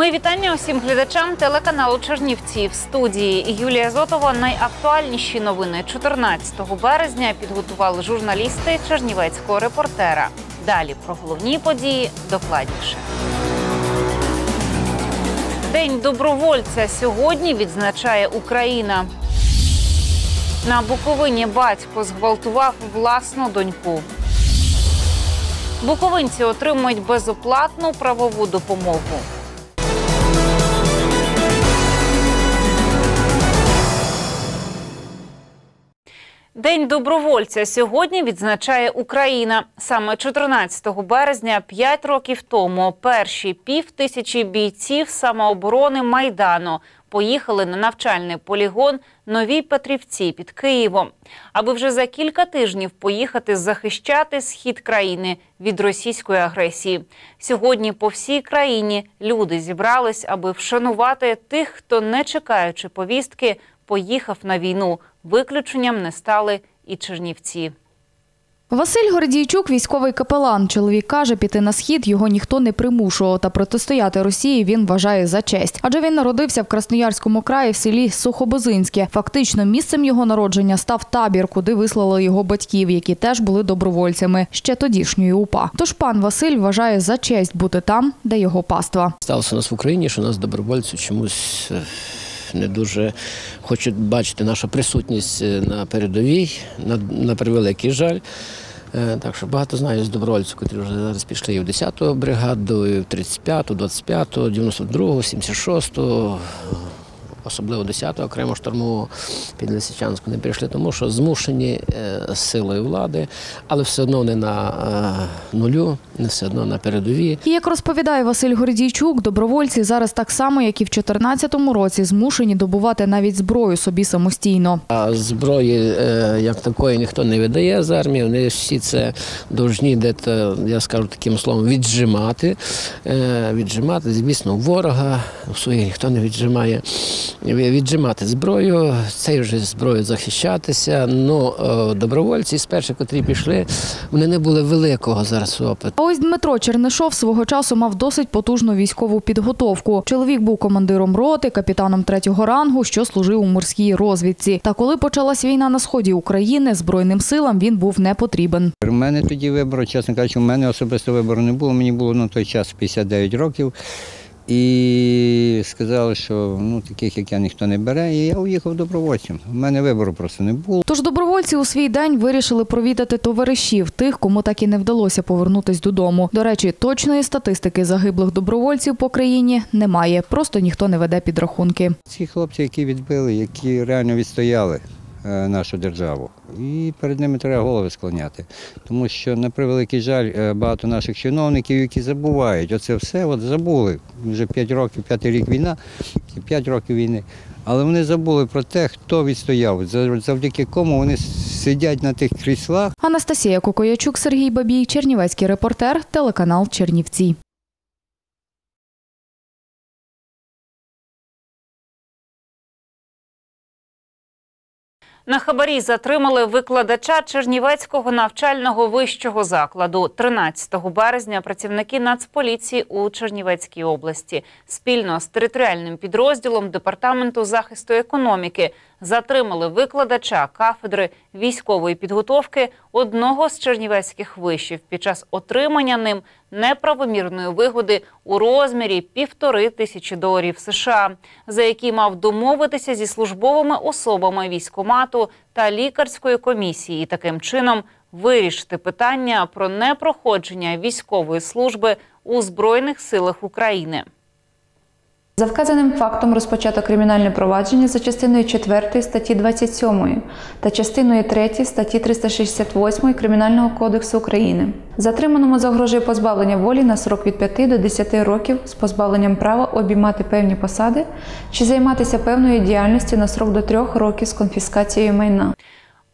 Мої вітання усім глядачам телеканалу Чернівці в студії Юлія Зотова. Найактуальніші новини 14 березня підготували журналісти Чернівецького репортера. Далі про головні події докладніше. День добровольця сьогодні відзначає Україна. На Буковині батько зґвалтував власну доньку. Буковинці отримують безоплатну правову допомогу. День добровольця сьогодні відзначає Україна. Саме 14 березня, 5 років тому, перші пів тисячі бійців самооборони Майдану поїхали на навчальний полігон Новій Петрівці під Києвом, аби вже за кілька тижнів поїхати захищати схід країни від російської агресії. Сьогодні по всій країні люди зібрались, аби вшанувати тих, хто, не чекаючи повістки, поїхав на війну. Виключенням не стали і Чернівці. Василь Гордійчук, військовий капелан. Чоловік каже, піти на схід його ніхто не примушував, та протистояти Росії він вважає за честь. Адже він народився в Красноярському краї в селі Сухобозинське. Фактично, місцем його народження став табір, куди вислали його батьків, які теж були добровольцями ще тодішньої УПА. Тож пан Василь вважає за честь бути там, де його паства. Сталося у нас в Україні, що нас добровольці чомусь е, не дуже хочуть бачити нашу присутність е, на передовій, на, на превеликий жаль. Е, Так що багато знаю з добровольців, які вже зараз пішли і в 10-ту бригаду, і в 35-ту, 25-ту, 92-ту, 76-ту, особливо 10-ту окремо штурмову під Лисичанську не пішли, тому що змушені е, силою влади, але все одно не на е, нулю, не все одно на передовій. І як розповідає Василь Гордійчук, добровольці зараз так само, як і в 2014 році, змушені добувати навіть зброю собі самостійно. А зброї е, як такої ніхто не видає з армії. Вони всі це должні де-то, я скажу таким словом, віджимати. Віджимати, звісно, ворога своїх ніхто не віджимає. Віджимати зброю, цією ж зброєю захищатися. Ну, е, добровольці з перших, котрі пішли, вони не були великого зараз опиту. А ось Дмитро Чернишов свого часу мав досить потужну військову підготовку. Чоловік був командиром роти, капітаном третього рангу, що служив у морській розвідці. Та коли почалась війна на сході України, збройним силам він був не потрібен. У мене тоді вибору, чесно кажучи, у мене особисто вибору не було. Мені було на той час 59 років. І сказали, що ну, таких, як я, ніхто не бере, і я уїхав добровольцем. У мене вибору просто не було. Тож добровольці у свій день вирішили провідати товаришів, тих, кому так і не вдалося повернутись додому. До речі, точної статистики загиблих добровольців по країні немає. Просто ніхто не веде підрахунки. Ці хлопці, які відбили, які реально відстояли нашу державу. І перед ними треба голови склоняти. Тому що, на превеликий жаль, е, багато наших чиновників, які забувають, оце все от забули. Вже 5 років, п'ятий рік війна, 5 років війни. Але вони забули про те, хто відстояв, за- завдяки кому вони сидять на тих кріслах. Анастасія Кокоячук, Сергій Бабій, Чернівецький репортер, телеканал Чернівці. На хабарі затримали викладача Чернівецького навчального вищого закладу. 13 березня працівники Нацполіції у Чернівецькій області спільно з територіальним підрозділом Департаменту захисту економіки затримали викладача кафедри військової підготовки одного з чернівецьких вишів під час отримання ним неправомірної вигоди у розмірі півтори тисячі доларів США, за які мав домовитися зі службовими особами військомату та лікарської комісії, і таким чином вирішити питання про непроходження військової служби у збройних силах України. За вказаним фактом розпочато кримінальне провадження за частиною 4 статті 27 та частиною 3 статті 368 Кримінального кодексу України. Затриманому загрожує позбавлення волі на срок від 5 до 10 років з позбавленням права обіймати певні посади чи займатися певною діяльністю на срок до 3 років з конфіскацією майна.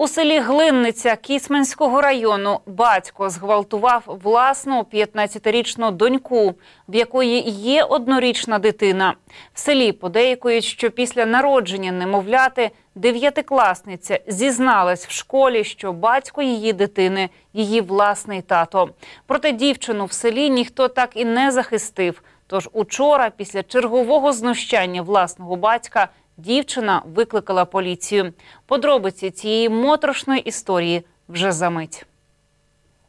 У селі Глинниця Кіцманського району батько зґвалтував власну 15-річну доньку, в якої є однорічна дитина. В селі подейкують, що після народження немовляти дев'ятикласниця зізналась в школі, що батько її дитини її власний тато. Проте дівчину в селі ніхто так і не захистив. Тож учора, після чергового знущання власного батька, дівчина викликала поліцію. Подробиці цієї моторошної історії вже за мить.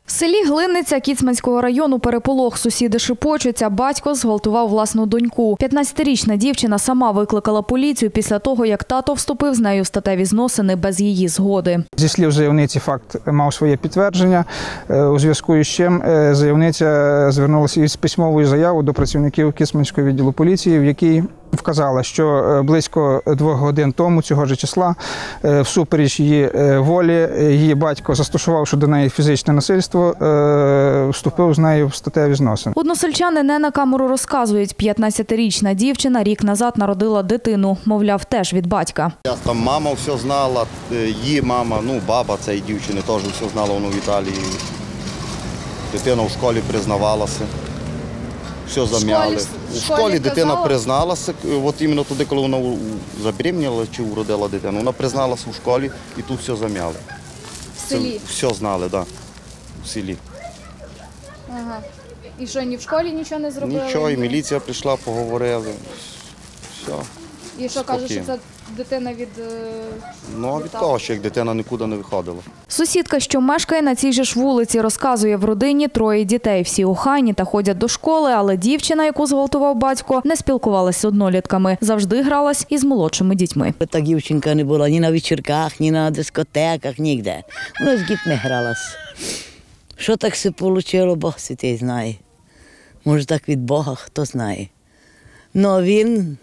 В селі Глинниця Кіцманського району переполох сусіди шепочуться. Батько зґвалтував власну доньку. 15-річна дівчина сама викликала поліцію після того, як тато вступив з нею в статеві зносини без її згоди. Зі слів заявниці, факт мав своє підтвердження. Е, У зв'язку із чим е, заявниця звернулася із письмовою заявою до працівників Кисменського відділу поліції, в якій вказала, що е, близько двох годин тому цього ж числа, е, всупереч її е, волі, її батько, застосувавши до неї фізичне насильство, вступив з нею в статеві зносини. Односельчани не на камеру розказують. 15-річна дівчина рік назад народила дитину. Мовляв, теж від батька. Я там мама все знала, її мама, ну баба цієї дівчини теж все знала воно в Італії. Дитина в школі признавалася. Все зам'яли. У школі дитина призналася, е, от іменно туди, коли вона забрімніла чи уродила дитину, вона призналася у школі і тут все зам'яли. В селі? Все знали, так. Да, в селі. І що, ні в школі нічого не зробили? Нічого, і міліція прийшла, поговорили. Все. І що каже, що це дитина від Ну, а від того, що як дитина нікуди не виходила. Сусідка, що мешкає на цій же ж вулиці, розказує в родині троє дітей. Всі охайні та ходять до школи, але дівчина, яку зґвалтував батько, не спілкувалась з однолітками. Завжди гралась із молодшими дітьми. Та дівчинка не була ні на вечірках, ні на дискотеках, ніде. Вона з дітьми гралась. Що так все вийшло, Бог святий знає. Може, так від Бога, хто знає. Ну він,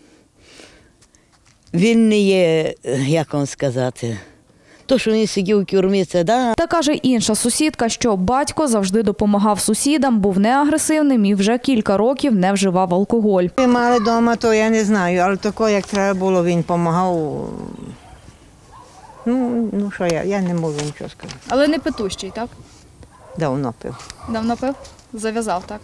він не є, як вам сказати, то, що він сидів у тюрмі, це да, Та каже інша сусідка, що батько завжди допомагав сусідам, був неагресивним і вже кілька років не вживав алкоголь. Ми мали вдома, то я не знаю, але тако, як треба було, він допомагав. Ну, ну що я, я не можу нічого сказати. Але не петущий, так? Давно пив. Давно пив? Зав'язав, так?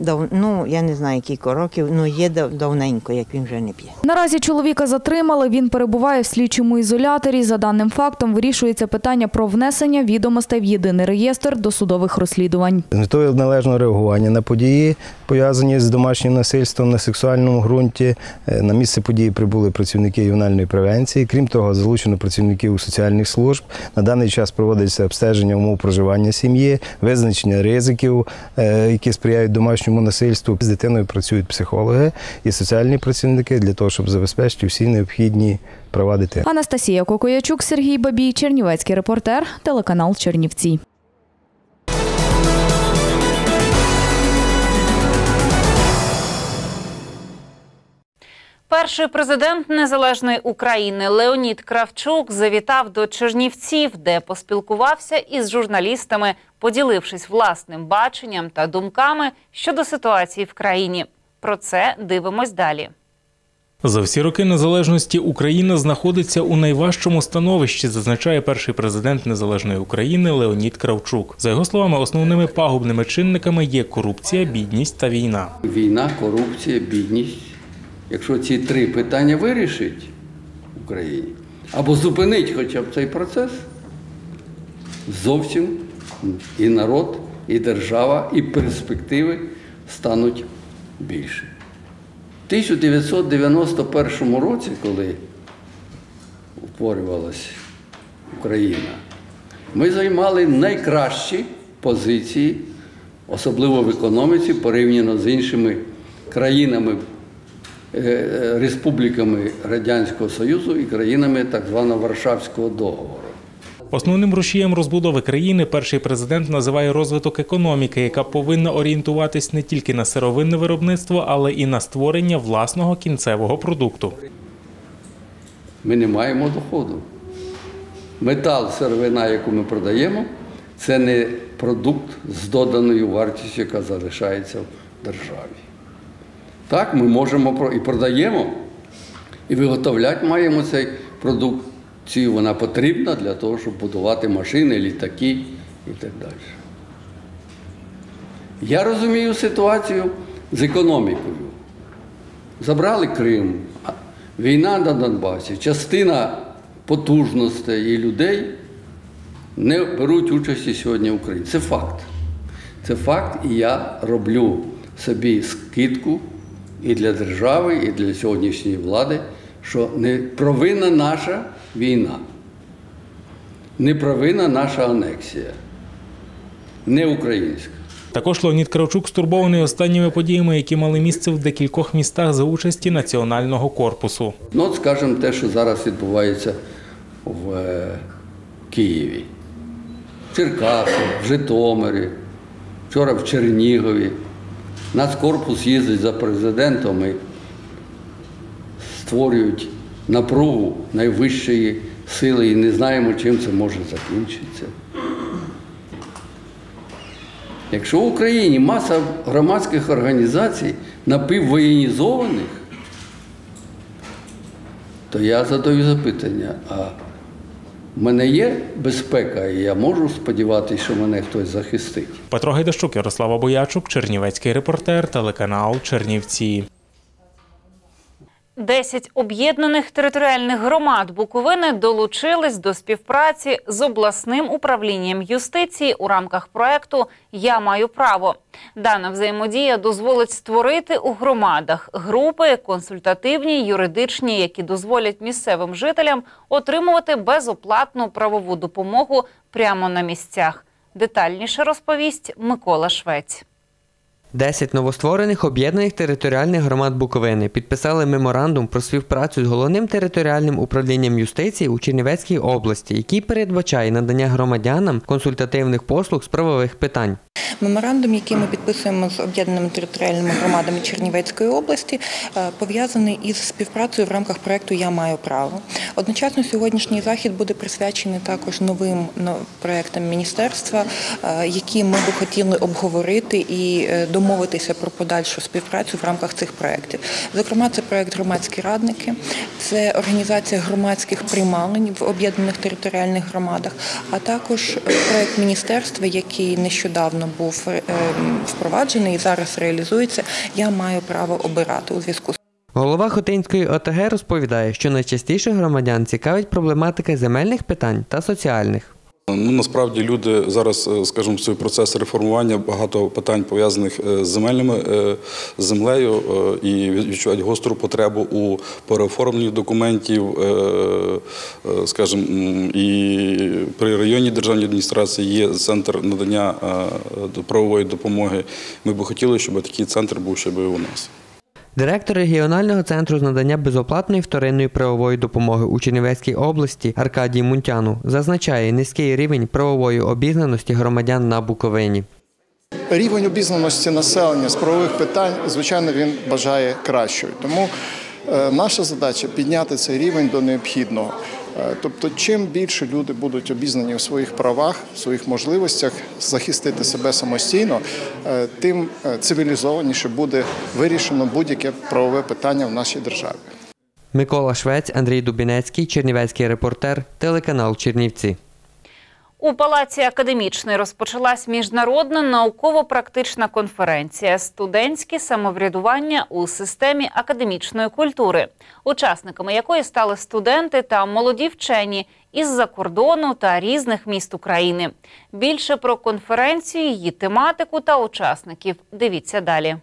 Дав, ну, я не знаю, кілька років, ну є дав- давненько, як він вже не п'є. Наразі чоловіка затримали. Він перебуває в слідчому ізоляторі. За даним фактом вирішується питання про внесення відомостей в єдиний реєстр досудових розслідувань. З метою належного реагування на події, пов'язані з домашнім насильством на сексуальному ґрунті. Е, На місце події прибули працівники ювенальної превенції. Крім того, залучено працівників соціальних служб. На даний час проводиться обстеження умов проживання сім'ї, визначення ризиків, е, які сприяють домашньому насильству. З дитиною працюють психологи і соціальні працівники для того, щоб забезпечити всі необхідні права дитини. Анастасія Кокоячук, Сергій Бабій, Чернівецький репортер, телеканал Чернівці. Перший президент незалежної України Леонід Кравчук завітав до Чернівців, де поспілкувався із журналістами, поділившись власним баченням та думками щодо ситуації в країні. Про це дивимось далі. За всі роки незалежності Україна знаходиться у найважчому становищі, зазначає перший президент незалежної України Леонід Кравчук. За його словами, основними пагубними чинниками є корупція, бідність та війна. Війна, корупція, бідність. Якщо ці три питання вирішить Україні або зупинить хоча б цей процес, зовсім і народ, і держава, і перспективи стануть більше. В 1991 році, коли утворювалася Україна, ми займали найкращі позиції, особливо в економіці, порівняно з іншими країнами, республіками Радянського Союзу і країнами так званого Варшавського договору. Основним рушієм розбудови країни перший президент називає розвиток економіки, яка повинна орієнтуватись не тільки на сировинне виробництво, але і на створення власного кінцевого продукту. Ми не маємо доходу. Метал, сировина, яку ми продаємо, це не продукт з доданою вартістю, яка залишається в державі. Так, ми можемо і продаємо, і виготовляти маємо цей продукцію. Вона потрібна для того, щоб будувати машини, літаки і так далі. Я розумію ситуацію з економікою. Забрали Крим, війна на Донбасі, частина потужностей і людей не беруть участі сьогодні в Україні. Це факт. Це факт, і я роблю собі скидку і для держави, і для сьогоднішньої влади, що не провинна наша війна, не провинна наша анексія, не українська. Також Леонід Кравчук стурбований останніми подіями, які мали місце в декількох містах за участі національного корпусу. Ну, от скажімо, те, що зараз відбувається в е, Києві, в Черкасах, в Житомирі, вчора в Чернігові. Нацкорпус їздить за президентом і створюють напругу найвищої сили і не знаємо, чим це може закінчитися. Якщо в Україні маса громадських організацій напіввоєнізованих, то я задаю запитання, а в мене є безпека, і я можу сподіватися, що мене хтось захистить. Петро Гайдащук, Ярослава Боячук, Чернівецький репортер, телеканал Чернівці. Десять об'єднаних територіальних громад Буковини долучились до співпраці з обласним управлінням юстиції у рамках проекту Я маю право. Дана взаємодія дозволить створити у громадах групи консультативні, юридичні, які дозволять місцевим жителям отримувати безоплатну правову допомогу прямо на місцях. Детальніше розповість Микола Швець. Десять новостворених об'єднаних територіальних громад Буковини підписали меморандум про співпрацю з головним територіальним управлінням юстиції у Чернівецькій області, який передбачає надання громадянам консультативних послуг з правових питань. Меморандум, який ми підписуємо з об'єднаними територіальними громадами Чернівецької області, е, пов'язаний із співпрацею в рамках проекту Я маю право. Одночасно сьогоднішній захід буде присвячений також новим но- проектам міністерства, е, які ми би хотіли обговорити і е, домовитися про подальшу співпрацю в рамках цих проєктів. Зокрема, це проект громадські радники, це організація громадських приймалень в об'єднаних територіальних громадах, а також проект міністерства, який нещодавно був впроваджений і зараз реалізується. Я маю право обирати у зв'язку Голова Хотинської ОТГ розповідає, що найчастіше громадян цікавить проблематика земельних питань та соціальних. Ну насправді люди зараз, е, скажімо, цей процес реформування багато питань пов'язаних е, з земельними е, землею і відчувають гостру потребу у переоформленні документів, скажімо, і при районній державній адміністрації є центр надання правової допомоги. Ми би хотіли, щоб такий центр був ще би у нас. Директор регіонального центру з надання безоплатної вторинної правової допомоги у Чернівецькій області Аркадій Мунтяну зазначає низький рівень правової обізнаності громадян на Буковині. Рівень обізнаності населення з правових питань, звичайно, він бажає кращою. Тому е, наша задача підняти цей рівень до необхідного. Е, Тобто, чим більше люди будуть обізнані у своїх правах, в своїх можливостях захистити себе самостійно, е, тим е, цивілізованіше буде вирішено будь-яке правове питання в нашій державі. Микола Швець, Андрій Дубінецький, Чернівецький репортер, телеканал Чернівці. У палаці академічний розпочалась міжнародна науково-практична конференція Студентське самоврядування у системі академічної культури, учасниками якої стали студенти та молоді вчені із-за кордону та різних міст України. Більше про конференцію, її тематику та учасників. Дивіться далі.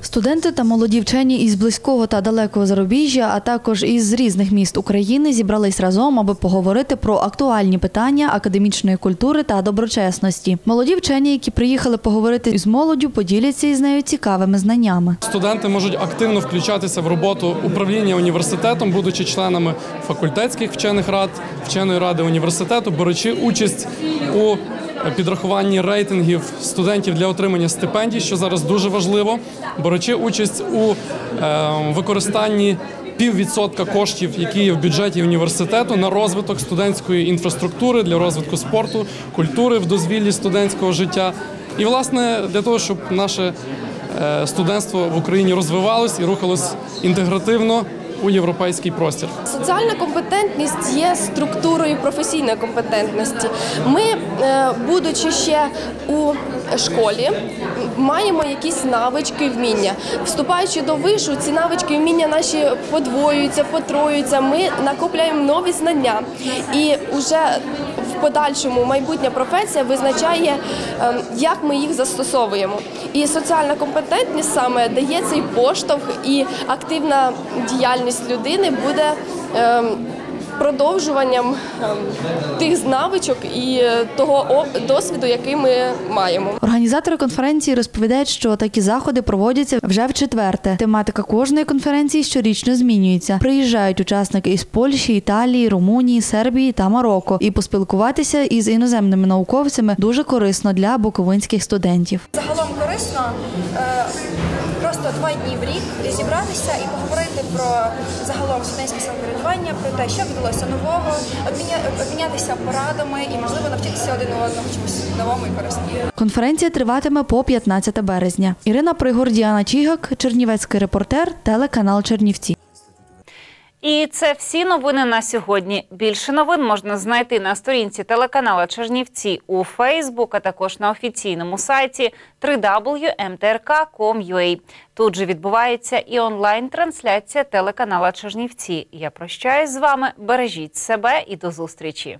Студенти та молоді вчені із близького та далекого зарубіжжя, а також із різних міст України зібрались разом, аби поговорити про актуальні питання академічної культури та доброчесності. Молоді вчені, які приїхали поговорити з молоддю, поділяться із нею цікавими знаннями. Студенти можуть активно включатися в роботу управління університетом, будучи членами факультетських вчених рад, вченої ради університету, беручи участь у підрахуванні рейтингів студентів для отримання стипендій, що зараз дуже важливо, беручи участь у е, використанні піввідсотка коштів, які є в бюджеті університету на розвиток студентської інфраструктури для розвитку спорту, культури в дозвіллі студентського життя. І, власне, для того, щоб наше е, студентство в Україні розвивалось і рухалось інтегративно у європейський простір. Соціальна компетентність є структурою професійної компетентності. Ми, е, будучи ще у школі, маємо якісь навички, вміння. Вступаючи до вишу, ці навички, вміння наші подвоюються, потроюються. Ми накопляємо нові знання, і вже подальшому майбутня професія визначає, ем, як ми їх застосовуємо. І соціальна компетентність саме дає цей поштовх і активна діяльність людини буде ем, продовжуванням ем, тих навичок і е, того досвіду, який ми маємо. Організатори конференції розповідають, що такі заходи проводяться вже в четверте. Тематика кожної конференції щорічно змінюється. Приїжджають учасники із Польщі, Італії, Румунії, Сербії та Марокко. І поспілкуватися із іноземними науковцями дуже корисно для буковинських студентів. Загалом корисно е, просто два дні в рік зібратися і поговорити про загалом студентське самоврядування, про те, що вдалося нового, обміня- обмінятися порадами і можливо навчитися один одного чомусь новому і корисному. Конференція триватиме по 15 березня. Ірина Пригор, Діана Чігак, Чернівецький репортер, телеканал Чернівці. І це всі новини на сьогодні. Більше новин можна знайти на сторінці телеканала Чернівці у Фейсбук, а також на офіційному сайті www.mtrk.com.ua. Тут же відбувається і онлайн-трансляція телеканала Чернівці. Я прощаюсь з вами. Бережіть себе і до зустрічі.